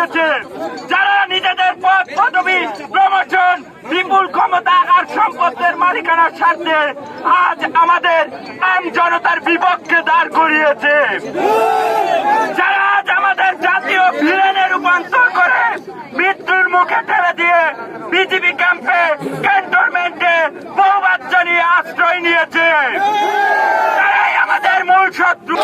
দিয়েছে যারা নিজেদের পদ পদবি প্রমোশন বিপুল ক্ষমতা আর সম্পদের মালিকানার স্বার্থে আজ আমাদের আম জনতার বিপক্ষে দাঁড় করিয়েছে। যারা আজ আমাদের জাতীয় ভিলেনে রূপান্তর করে মৃত্যুর মুখে ঠেলে দিয়ে বিজিবি ক্যাম্পে ক্যান্টনমেন্টে বহু বাচ্চা নিয়ে আশ্রয় নিয়েছে, তারাই আমাদের মূল শত্রু।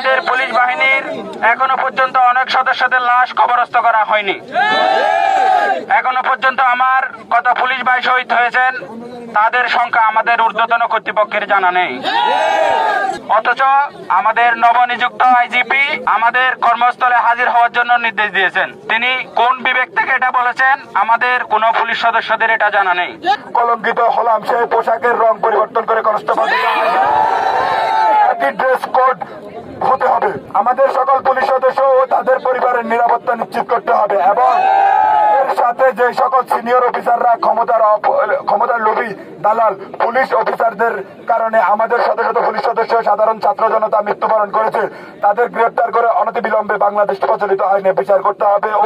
আমাদের পুলিশ বাহিনীর এখনও পর্যন্ত অনেক সদস্যদের লাশ কবরস্থ করা হয়নি। এখনও পর্যন্ত আমার কত পুলিশ ভাই শহীদ হয়েছেন, তাদের সংখ্যা আমাদের ঊর্ধ্বতন কর্তৃপক্ষের জানা নেই। অথচ আমাদের নবনিযুক্ত আইজিপি আমাদের কর্মস্থলে হাজির হওয়ার জন্য নির্দেশ দিয়েছেন। তিনি কোন বিবেক থেকে এটা বলেছেন, আমাদের কোনো পুলিশ সদস্যদের এটা জানা নেই। কলঙ্কিত হলাম, সেই পোশাকের রং পরিবর্তন করে কনস্টেবল ড্রেস কোড আমাদের সকল পুলিশ সদস্য ও তাদের পরিবারের নিরাপত্তা নিশ্চিত করতে হবে এবং এর সাথে যে সকল সিনিয়র অফিসাররা ক্ষমতার ক্ষমতার লোভী দালাল, পুলিশ অফিসারদের কারণে আমাদের শত শত পুলিশ সদস্য সাধারণ ছাত্র জনতা মৃত্যুবরণ করেছে। তাদের গ্রেপ্তার করে অনতিবিলম্বে বাংলাদেশ প্রচলিত আইনে বিচার করতে হবে। ও